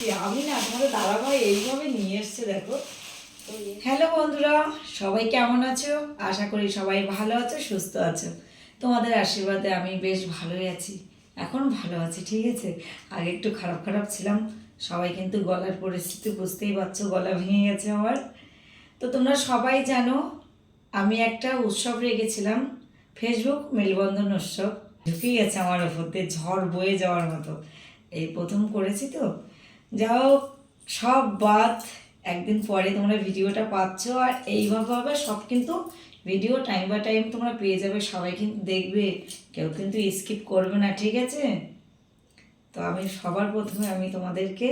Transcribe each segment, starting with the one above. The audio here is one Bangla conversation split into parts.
আমি না তোমাদের দাদাভাই এইভাবে নিয়ে এসছে দেখো। হ্যালো বন্ধুরা সবাই কেমন আছো? আশা করি সবাই ভালো আছো সুস্থ আছো। তোমাদের আশীর্বাদে আমি বেশ ভালোই আছি এখন ভালো আছি ঠিক আছে? আগে একটু খারাপ খারাপ ছিলাম সবাই কিন্তু গলার পরিস্থিতি বুঝতেই পারছ গলা ভেঙে গেছে আমার। তো তোমরা সবাই জানো আমি একটা উৎসব রেখেছিলাম ফেসবুক মেলবন্ধন উৎসব। ঢুকে গেছে আমার ওপর দিয়ে ঝড় বয়ে যাওয়ার মতো। এই প্রথম করেছি তো যাও সব বাদ। একদিন পরে তোমরা ভিডিওটা পাচ্ছ আর এইভাবে সব কিন্তু ভিডিও টাইম বাই টাইম তোমরা পেয়ে যাবে, সবাই কিন্তু দেখবে। কেউ কিন্তু স্কিপ করবে না, ঠিক আছে? তো আমি সবার প্রথমে আমি তোমাদেরকে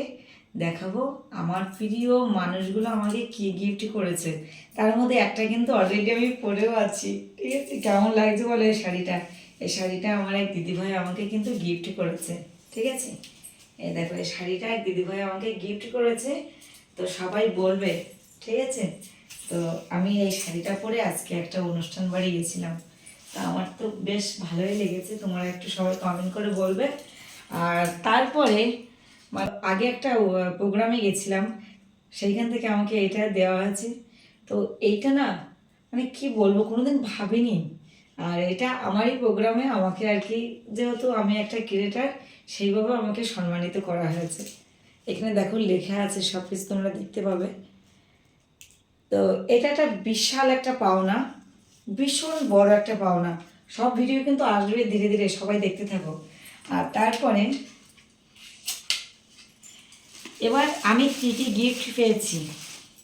দেখাবো আমার প্রিয় মানুষগুলো আমাকে কি গিফট করেছে। তার মধ্যে একটা কিন্তু অলরেডি আমি পরেও আছি, ঠিক আছে? কেমন লাগছে বলো এই শাড়িটা? এই শাড়িটা আমার এক দিদিভাই আমাকে কিন্তু গিফট করেছে, ঠিক আছে? দেখো, এই শাড়িটা দিদিভাই আমাকে গিফট করেছে। তো সবাই বলবে, ঠিক আছে? তো আমি এই শাড়িটা পরে আজকে একটা অনুষ্ঠান বাড়ি গেছিলাম। তা আমার তো বেশ ভালোই লেগেছে, তোমরা একটু সবাই কমেন্ট করে বলবে। আর তারপরে আগে একটা প্রোগ্রামে গেছিলাম। সেইখান থেকে আমাকে এটা দেওয়া হয়েছে। তো এইটা না মানে কি বলব, কোনোদিন ভাবিনি। আর এটা আমারই প্রোগ্রামে আমাকে আর কি, যেহেতু আমি একটা ক্রিয়েটার সেইভাবে আমাকে সম্মানিত করা হয়েছে। এখানে দেখো লেখা আছে, সব কিছু তোমরা দেখতে পাবে। তো এটা একটা বিশাল একটা পাওনা, ভীষণ বড় একটা পাওনা। সব ভিডিও কিন্তু আসবে ধীরে ধীরে, সবাই দেখতে থাকো। আর তারপরে এবার আমি কী কী গিফট পেয়েছি?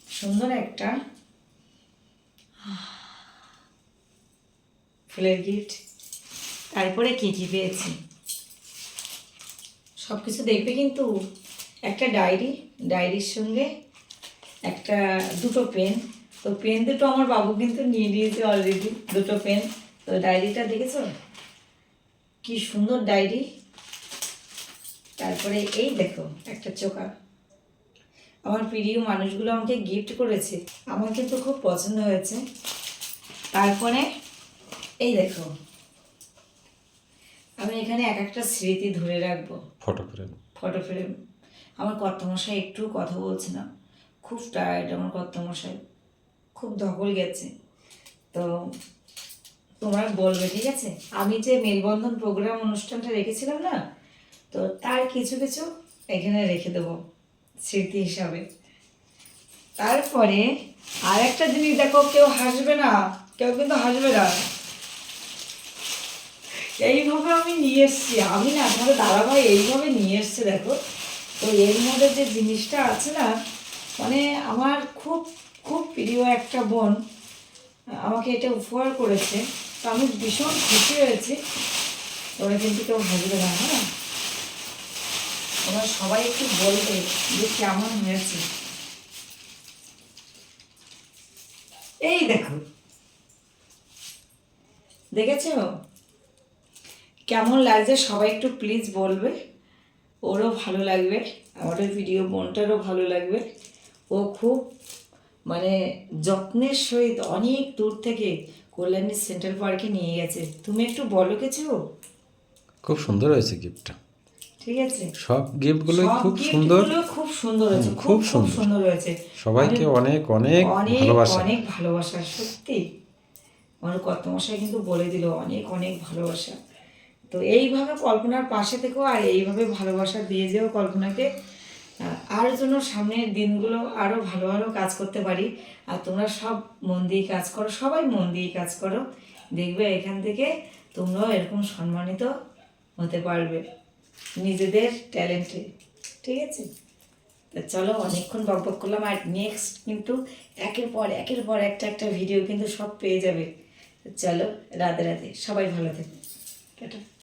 সুন্দর একটা। ফুলের গিফট তারপরে কী কী পেয়েছি? সব কিছু দেখবে কিন্তু একটা ডায়েরি ডায়েরির সঙ্গে একটা দুটো পেন তো পেন দুটো আমার বাবু কিন্তু নিয়ে নিয়েছে অলরেডি দুটো পেন তো ডায়েরিটা দেখেছ? কি সুন্দর ডায়েরি তারপরে এই দেখো, একটা চোখা। আমার প্রিয় মানুষগুলো আমাকে গিফট করেছে। আমার কিন্তু খুব পছন্দ হয়েছে। তারপরে এই দেখো। আমি এখানে এক একটা স্মৃতি ধরে রাখব। ফটো ফ্রেম ফটো ফ্রেম আমার কর্তমশাই একটু কথা বলছে না। খুব টায়ার্ড আমার কর্তমশাই। খুব ধকল গেছে। তো তোমরা বলবে ঠিক আছে? আমি যে মেলবন্ধন প্রোগ্রাম অনুষ্ঠানটা রেখেছিলাম না তো তার কিছু কিছু এখানে রেখে দেবো স্মৃতি হিসাবে। তারপরে আর একটা জিনিস দেখো কেউ হাসবে না। কেউ কিন্তু হাসবে না। এইভাবে আমি নিয়ে এসছি। আমি না তোমাদের দাদাভাই এইভাবে নিয়ে এসছে, দেখো। তো এর মধ্যে যে জিনিসটা আছে না মানে আমার খুব খুব প্রিয় একটা বোন, আমাকে এটা উপহার করেছে। তো আমি ভীষণ খুশি হয়েছি। তোমরা কিন্তু কেউ হাসবে না হ্যাঁ? তোমরা সবাই একটু বলবে যে কেমন হয়েছে। এই দেখো। দেখেছ? কেমন লাগছে? সবাই একটু প্লিজ বলবে। ওরও ভালো লাগবে। আমাদের ভিডিও বোনটারও ভালো লাগবে। ও খুব মানে যত্নের সহিত অনেক দূর থেকে কল্যাণী সেন্ট্রাল পার্কে নিয়ে গেছে। তুমি একটু বলো কিছু? খুব সুন্দর হয়েছে গিফটটা ঠিক আছে? সব গিফটগুলো খুব সুন্দর। খুব সুন্দর হয়েছে। খুব সুন্দর। হয়েছে। সবাইকে অনেক অনেক অনেক ভালোবাসা। অনেক ভালোবাসা সত্যি। আমার কত মশাই কিন্তু বলে দিল অনেক অনেক ভালোবাসা। তো এইভাবে কল্পনার পাশে থেকো আর এইভাবে ভালোবাসা দিয়ে যেও কল্পনাকে আর জন্য সামনের দিনগুলো আরও ভালো ভালো কাজ করতে পারি। আর তোমরা সব মন দিয়ে কাজ করো, সবাই মন দিয়ে কাজ করো। দেখবে এখান থেকে তোমরাও এরকম সম্মানিত হতে পারবে নিজেদের ট্যালেন্টে। ঠিক আছে? তো চলো অনেকক্ষণ বক বক করলাম, আর নেক্সট কিন্তু একের পর একের পর একটা একটা ভিডিও কিন্তু সব পেয়ে যাবে। চলো রাতে রাতে সবাই ভালো থেকো। টাটা।